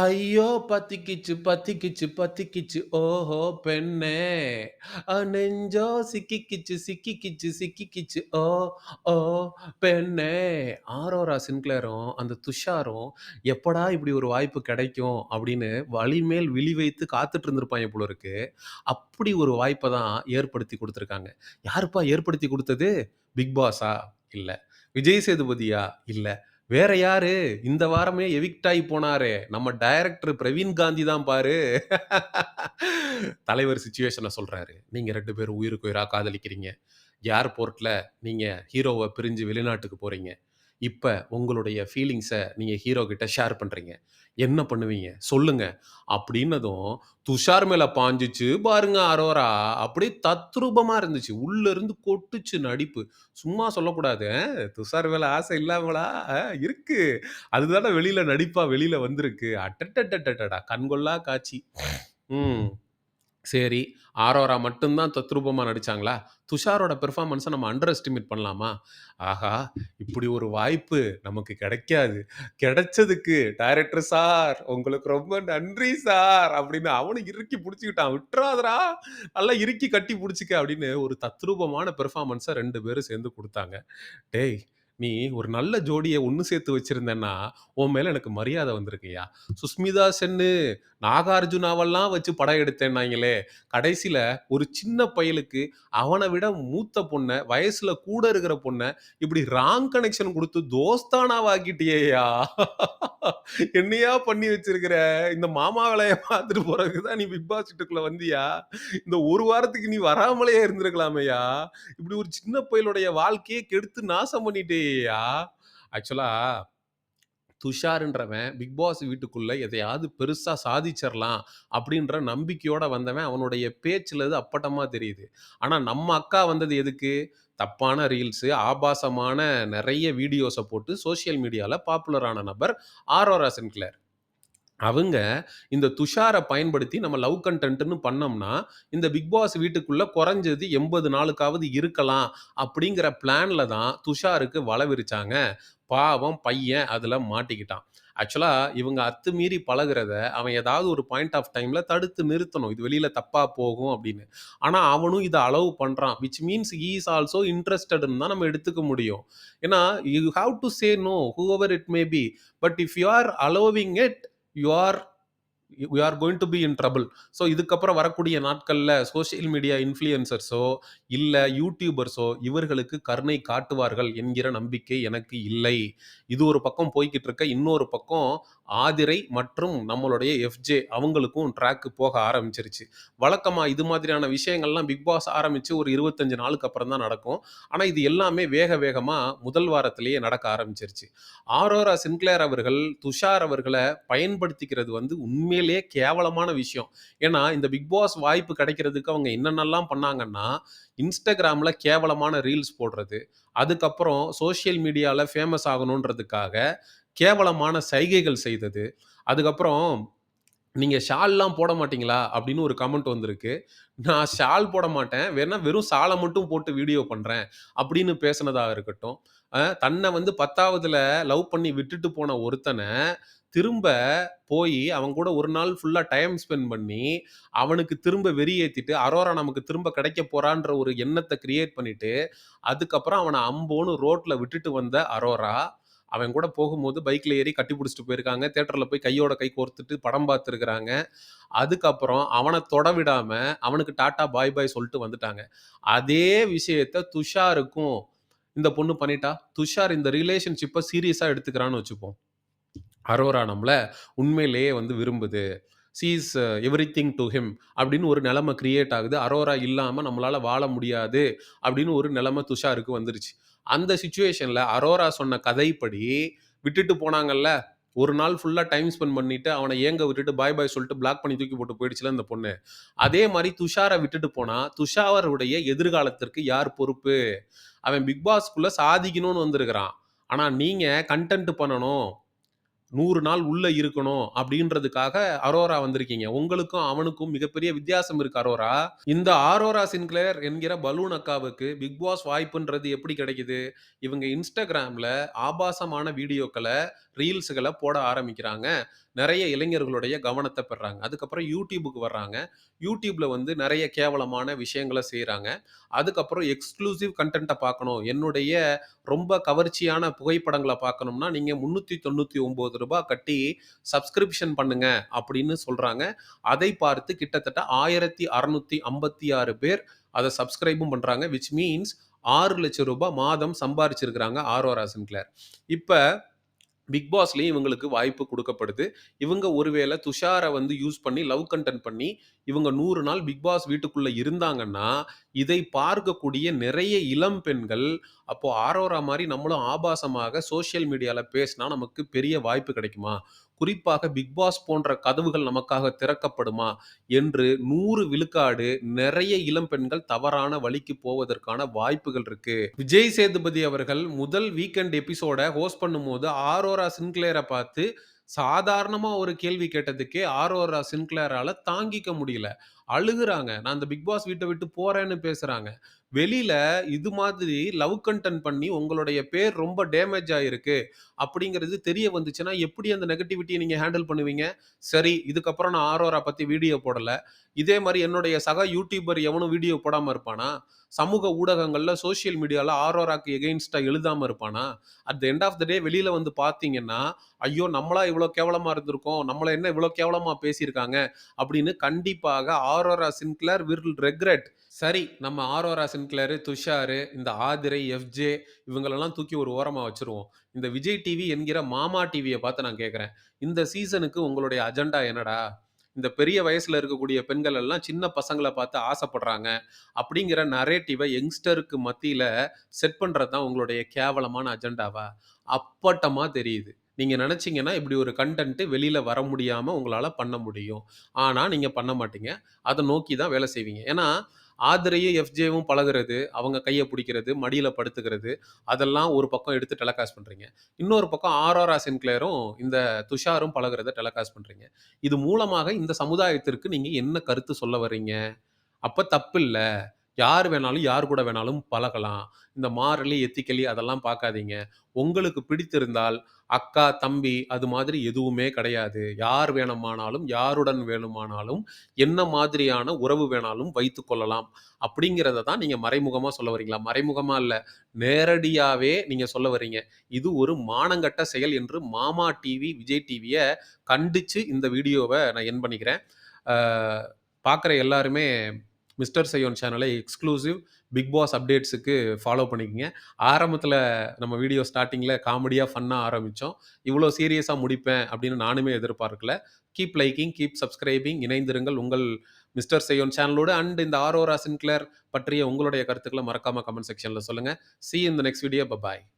ஐயோ! பத்திக்கிச்சு, பத்திக்கிச்சு, பத்திக்கிச்சு ஓஹோ! பெண்ணே! அ நெஞ்சோ சிக்கிக்கிச்சு, சிக்கிக்கிச்சு, சிக்கிக்கிச்சு ஓ! ஓ! பெண்ணே! ஆரோரா சின்க்ளேரும், அந்த துஷாரும் எப்படா இப்படி ஒரு வாய்ப்பு கிடைக்கும் அப்படின்னு வழிமேல் விழி வைத்து காத்துட்டு இருந்திருப்பாய்ங்க போல இருக்கு. அப்படி ஒரு வாய்ப்பை தான் ஏற்படுத்தி கொடுத்துருக்காங்க யாருப்பா ஏற்படுத்தி கொடுத்தது பிக் பாஸா? இல்லை விஜய் சேதுபதியா? இல்லை வேற யாரு? இந்த வாரமே எவிக்ட் ஆகி போனாரு நம்ம டைரக்டர் பிரவீன் காந்தி தான் பாரு. தலைவர் சுச்சுவேஷனை சொல்றாரு. நீங்க ரெண்டு பேரும் உயிருக்கு உயிரா காதலிக்கிறீங்க. ஏர்போர்ட்ல நீங்க ஹீரோவை பிரிஞ்சு வெளிநாட்டுக்கு போறீங்க. இப்ப உங்களுடைய ஃபீலிங்ஸை நீங்க ஹீரோ கிட்ட ஷேர் பண்றீங்க. என்ன பண்ணுவீங்க? சொல்லுங்க. அப்படின்னதும் துஷார் மேல பாஞ்சிச்சு பாருங்க அரோரா. அப்படியே தத்ரூபமா இருந்துச்சு. உள்ள இருந்து கொட்டுச்சு நடிப்பு. சும்மா சொல்லக்கூடாது. துஷார் மேல ஆசை இல்லாமலா? அ இருக்கு. அதுதானே வெளியில நடிப்பா வெளியில வந்திருக்கு. அட்டட்டட்டட்டடா! கண்கொள்ளா காட்சி. ம். சரி. ஆரோரா மட்டும்தான் தத்ரூபமாக நடித்தாங்களா நடிச்சாங்களா? துஷாரோட பெர்ஃபார்மன்ஸை நம்ம அண்டர் எஸ்டிமேட் பண்ணலாமா? ஆஹா! இப்படி ஒரு வாய்ப்பு நமக்கு கிடைக்காது. கிடைச்சதுக்கு டைரக்டர் சார் உங்களுக்கு ரொம்ப நன்றி சார் அப்படின்னு அவனும் இறுக்கி பிடிச்சிக்கிட்டான் விட்டுறாதரா நல்லா இறுக்கி கட்டி பிடிச்சிக்க அப்படின்னு ஒரு தத்ரூபமான பெர்ஃபார்மன்ஸை ரெண்டு பேரும் சேர்ந்து கொடுத்தாங்க டேய்! நீ ஒரு நல்ல ஜோடியை ஒன்று சேர்த்து வச்சிருந்தேன்னா, உன் மேலே எனக்கு மரியாதை வந்திருக்குயா சுஸ்மிதா சென்னு, நாகார்ஜுனாவெல்லாம் வச்சு படம் எடுத்தேன்னாங்களே கடைசியில் ஒரு சின்ன பயலுக்கு அவனை விட மூத்த பொண்ணை வயசுல கூட இருக்கிற பொண்ணை இப்படி ராங் கனெக்ஷன் கொடுத்து தோஸ்தானாவாக்கிட்டியேயா என்னையா பண்ணி வச்சிருக்கிற? இந்த மாமா வேலையை பார்த்துட்டு போகிறதுக்கு தான் நீ பிக் பாஸ் வீட்டுக்குள்ளே வந்தியா? இந்த ஒரு வாரத்துக்கு நீ வராமலேயே இருந்திருக்கலாமையா இப்படி ஒரு சின்ன பயலுடைய வாழ்க்கையை கெடுத்து நாசம் பண்ணிட்டே இல்லையா ஆக்சுவலா துஷார்ன்றவன் பிக் பாஸ் வீட்டுக்குள்ளே எதையாவது பெருசாக சாதிச்சிடலாம் அப்படின்ற நம்பிக்கையோடு வந்தவன் அவனுடைய பேச்சில் அது அப்பட்டமாக தெரியுது. ஆனால் நம்ம அக்கா வந்தது எதுக்கு? தப்பான ரீல்ஸு, ஆபாசமான நிறைய வீடியோஸை போட்டு சோசியல் மீடியாவில் பாப்புலரான நபர் ஆரோரா கிளர் அவங்க இந்த துஷார பயன்படுத்தி நம்ம லவ் கன்டென்ட்ன்னு பண்ணோம்னா, இந்த பிக் பாஸ் வீட்டுக்குள்ள குறைஞ்சது 80 நாளுக்காவது இருக்கலாம் அப்படிங்கிற பிளான்ல தான் துஷாருக்கு வலை விரிச்சாங்க. பாவம் பையன் அதுல மாட்டிக்கிட்டான். ஆக்சுவலா இவங்க அத்துமீறி பழகுறத அவன் ஏதாவது ஒரு பாயிண்ட் ஆஃப் டைம்ல தடுத்து நிறுத்தணும். இது வெளியில தப்பா போகும் அப்படின்னு. ஆனா அவனும் இத அலோவ் பண்றான். Which means he is also இன்ட்ரஸ்டட்ன்னு தான் நம்ம எடுத்துக்க முடியும். ஏன்னா, you have to say no however it may be. But if you are allowing it, you are you are going to be in trouble. So இதுக்கப்புறம் வரக்கூடிய நாட்களில் social media இன்ஃப்ளூயன்சர்ஸோ, இல்லை யூடியூபர்ஸோ இவர்களுக்கு கருணை காட்டுவார்கள் என்கிற நம்பிக்கை எனக்கு இல்லை. இது ஒரு பக்கம் போய்கிட்டு இருக்க. இன்னொரு பக்கம் ஆதிரை மற்றும் நம்மளுடைய எஃப்ஜே அவங்களுக்கும் ட்ராக்கு போக ஆரம்பிச்சிருச்சு. வழக்கமாக இது மாதிரியான விஷயங்கள்லாம் பிக் பாஸ் ஆரம்பித்து ஒரு 25 நாளுக்கு அப்புறம் தான் நடக்கும். ஆனால் இது எல்லாமே வேக வேகமாக முதல் வாரத்திலேயே நடக்க ஆரம்பிச்சிருச்சு. ஆரோரா சின்க்ளேர் அவர்கள் துஷார் அவர்களை பயன்படுத்திக்கிறது வந்து உண்மையிலேயே கேவலமான விஷயம். ஏன்னா, இந்த பிக் பாஸ் வாய்ப்பு கிடைக்கிறதுக்கு அவங்க என்னென்னலாம் பண்ணாங்கன்னா, இன்ஸ்டாகிராமில் கேவலமான ரீல்ஸ் போடுறது, அதுக்கப்புறம் சோஷியல் மீடியாவில் ஃபேமஸ் ஆகணுன்றதுக்காக கேவலமான சைகைகள் செய்தது. அதுக்கப்புறம் நீங்கள் ஷால்லாம் போட மாட்டீங்களா?" அப்படின்னு ஒரு கமெண்ட் வந்திருக்கு. நான் ஷால் போட மாட்டேன். வேணா வெறும் சாலை மட்டும் போட்டு வீடியோ பண்ணுறேன் அப்படின்னு பேசுனதாக இருக்கட்டும். தன்னை வந்து 10வதுல லவ் பண்ணி விட்டுட்டு போன ஒருத்தனை திரும்ப போய் அவன் கூட ஒரு நாள் ஃபுல்லா டைம் ஸ்பெண்ட் பண்ணி, அவனுக்கு திரும்ப வெறி அரோரா நமக்கு திரும்ப கிடைக்க போறான்ற ஒரு எண்ணத்தை கிரியேட் பண்ணிட்டு, அதுக்கப்புறம் அவனை அம்போன்னு ரோட்ல விட்டுட்டு வந்த அரோரா, அவன் கூட போகும்போது பைக்கில் ஏறி கட்டி பிடிச்சிட்டு போயிருக்காங்க. தேட்டரில் போய் கையோட கை கோர்த்துட்டு படம் பார்த்துருக்குறாங்க அதுக்கப்புறம் அவனை தொட விடாமல் அவனுக்கு டாட்டா, பாய் பாய் சொல்லிட்டு வந்துட்டாங்க. அதே விஷயத்த துஷாருக்கும் இந்த பொண்ணு பண்ணிட்டா, துஷார் இந்த ரிலேஷன்ஷிப்பை சீரியஸாக எடுத்துக்கிறான்னு வச்சுப்போம். அரோரா நம்மள உண்மையிலேயே வந்து விரும்புது. Cheese everything to him அப்படின்னு ஒரு நிலைமை கிரியேட் ஆகுது. அரோரா இல்லாமல் நம்மளால வாழ முடியாது அப்படின்னு ஒரு நிலைமை துஷாருக்கு வந்துருச்சு. அந்த சுச்சுவேஷனில் அரோரா சொன்ன கதைப்படி விட்டுட்டு போனாங்கல்ல, ஒரு நாள் ஃபுல்லாக டைம் ஸ்பெண்ட் பண்ணிட்டு, அவனை ஏங்க விட்டுட்டு பாய் பாய் சொல்லிட்டு பிளாக் பண்ணி தூக்கி போட்டு போயிடுச்சுல இந்த பொண்ணு. அதே மாதிரி துஷாரை விட்டுட்டு போனால் துஷாருடைய எதிர்காலத்திற்கு யார் பொறுப்பு? அவன் பிக் பாஸ்க்குள்ளே சாதிக்கணும்னு வந்திருக்கிறான். ஆனால் நீங்கள் கண்டென்ட் பண்ணணும். நூறு நாள் உள்ள இருக்கணும் அப்படின்றதுக்காக அரோரா வந்திருக்கீங்க. உங்களுக்கும் அவனுக்கும் மிகப்பெரிய வித்தியாசம் இருக்கு அரோரா. இந்த ஆரோரா சின்க்ளேர் என்கிற பலூன் அக்காவுக்கு பிக் பாஸ் வாய்ப்புன்றது எப்படி கிடைக்குது? இவங்க இன்ஸ்டாகிராமில் ஆபாசமான வீடியோக்களை ரீல்ஸுகளை போட ஆரம்பிக்கிறாங்க. நிறைய இளைஞர்களுடைய கவனத்தை பெறாங்க. அதுக்கப்புறம் யூடியூபுக்கு வர்றாங்க. யூடியூப்பில் வந்து நிறைய கேவலமான விஷயங்களை செய்கிறாங்க அதுக்கப்புறம் எக்ஸ்க்ளூசிவ் கண்டென்ட்டை பார்க்கணும். என்னுடைய ரொம்ப கவர்ச்சியான புகைப்படங்களை பார்க்கணும்னா, நீங்க ரூ. 399 கட்டி சப்ஸ்கிரிப்ஷன் பண்ணுங்க அப்படின்னு சொல்றாங்க. அதை பார்த்து கிட்டத்தட்ட 1656 பேர் அதை சப்ஸ்கிரைபும் பண்றாங்க. விச் மீன்ஸ் ஆறு லட்சம் ரூபாய் மாதம் சம்பாரிச்சிருக்காங்க ஆரோரா சின்கிளேர். இப்போ பிக் பாஸ்லேயும் இவங்களுக்கு வாய்ப்பு கொடுக்கப்படுது இவங்க ஒருவேளை துஷாரை வந்து யூஸ் பண்ணி லவ் கன்டென்ட் பண்ணி, இவங்க நூறு நாள் பிக் பாஸ் வீட்டுக்குள்ளே இருந்தாங்கன்னா, இதை பார்க்கக்கூடிய நிறைய இளம் பெண்கள், அப்போது ஆரோரா மாதிரி நம்மளும் ஆபாசமாக சோஷியல் மீடியாவில் பேசினா நமக்கு பெரிய வாய்ப்பு கிடைக்குமா? குறிப்பாக பிக் பாஸ் போன்ற கதவுகள் நமக்காக திறக்கப்படுமா? என்று நூறு விழுக்காடு நிறைய இளம் பெண்கள் தவறான வழிக்கு போவதற்கான வாய்ப்புகள் இருக்கு. விஜய் சேதுபதி அவர்கள் முதல் வீக்கெண்ட் எபிசோட ஹோஸ்ட் பண்ணும்போது, ஆரோரா சின்க்ளேரை பார்த்து சாதாரணமா ஒரு கேள்வி கேட்டதுக்கே ஆரோரா சின்கிளேரால தாங்கிக்க முடியல. அழுகுறாங்க. நான் அந்த பிக் பாஸ் வீட்டை விட்டு போறேன்னு பேசுறாங்க. வெளியில இது மாதிரி லவ் கன்டென்ட் பண்ணி உங்களுடைய பேர் ரொம்ப டேமேஜ் ஆயிருக்கு அப்படிங்கிறது தெரிய வந்துச்சுன்னா, எப்படி அந்த நெகட்டிவிட்டியை நீங்க ஹேண்டில் பண்ணுவீங்க? சரி, இதுக்கப்புறம் நான் ஆரோரா பத்தி வீடியோ போடல. இதே மாதிரி என்னுடைய சக யூடியூபர் எவனும் வீடியோ போடாம இருப்பானா? சமூக ஊடகங்கள்ல, சோசியல் மீடியால ஆரோராக்கு எகெயின்ஸ்டா எழுதாம இருப்பானா? At the end of the day வெளியில வந்து பாத்தீங்கன்னா ஐயோ! நம்மளா இவ்வளோ கேவலமா இருந்திருக்கோம். நம்மள என்ன இவ்வளோ கேவலமா பேசியிருக்காங்க அப்படின்னு கண்டிப்பாக ஆரோரா சின்க்ளர் வில் ரெக்ரெட். சரி, நம்ம ஆரோரா சின்க்ளரு, துஷாரு, இந்த ஆதிரை, எஃப்ஜே இவங்களெல்லாம் தூக்கி ஒரு ஓரமா வச்சுருவோம். இந்த விஜய் டிவி என்கிற மாமா டிவிய பார்த்து நான் கேட்கிறேன். இந்த சீசனுக்கு உங்களுடைய அஜெண்டா என்னடா? இந்த பெரிய வயசுல இருக்கக்கூடிய பெண்கள் எல்லாம் சின்ன பசங்கள பார்த்து ஆசைப்படுறாங்க. அப்படிங்கிற நரேட்டிவ யங்ஸ்டருக்கு மத்தியில செட் பண்றது தான் உங்களுடைய கேவலமான அஜெண்டாவா? அப்பட்டமா தெரியுது. நீங்க நினச்சிங்கன்னா இப்படி ஒரு கன்டென்ட் வெளியில வர முடியாம உங்களால பண்ண முடியும். ஆனா, நீங்க பண்ண மாட்டீங்க. அத நோக்கி தான் வேலை செய்வீங்க. ஏன்னா, ஆதிரையும், எஃப்ஜேவும் பழகுறது, அவங்க கையை பிடிக்கிறது மடியில் படுத்துக்கிறது, அதெல்லாம் ஒரு பக்கம் எடுத்து டெலகாஸ்ட் பண்ணுறீங்க இன்னொரு பக்கம் ஆரோரா சென்க்ளேரும் இந்த துஷாரும் பழகிறத டெலகாஸ்ட் பண்ணுறீங்க இது மூலமாக இந்த சமுதாயத்திற்கு நீங்கள் என்ன கருத்து சொல்ல வர்றீங்க? அப்போ தப்பு இல்லை யார் வேணாலும், யார் கூட வேணாலும் பழகலாம். இந்த மாரலி, எத்திக்கலி அதெல்லாம் பார்க்காதீங்க. உங்களுக்கு பிடித்திருந்தால், அக்கா, தம்பி அது மாதிரி எதுவுமே கிடையாது. யார் வேணுமானாலும், யாருடன் வேணுமானாலும், என்ன மாதிரியான உறவு வேணாலும் வைத்து கொள்ளலாம். அப்படிங்கிறத தான் நீங்கள் மறைமுகமாக சொல்ல வரீங்களா மறைமுகமாக இல்லை நேரடியாகவே நீங்கள் சொல்ல வரீங்க இது ஒரு மானங்கட்ட செயல் என்று மாமா டிவி, விஜய் டிவியை கண்டித்து இந்த வீடியோவை நான் என் பண்ணிக்கிறேன். பார்க்குற எல்லாருமே மிஸ்டர் சையோன் சேனலை எக்ஸ்க்ளூசிவ் பிக் பாஸ் அப்டேட்ஸுக்கு ஃபாலோ பண்ணிக்கோங்க ஆரம்பத்தில் நம்ம வீடியோ ஸ்டார்டிங்கில் காமெடியாக ஃபன்னாக ஆரம்பித்தோம் இவ்வளோ சீரியஸாக முடிப்பேன் அப்படின்னு நானுமே எதிர்பார்க்கல. கீப் லைக்கிங், கீப் சப்ஸ்கிரைபிங் இணைந்திருங்கள் உங்கள் மிஸ்டர் செய்யோன் சேனலோடு. அண்ட் இந்த ஆரோரா சின்க்ளர் பற்றிய உங்களுடைய கருத்துக்களை மறக்காம கமெண்ட் செக்ஷனில் சொல்லுங்கள் சி இந்த நெக்ஸ்ட் வீடியோ. ப பாய்.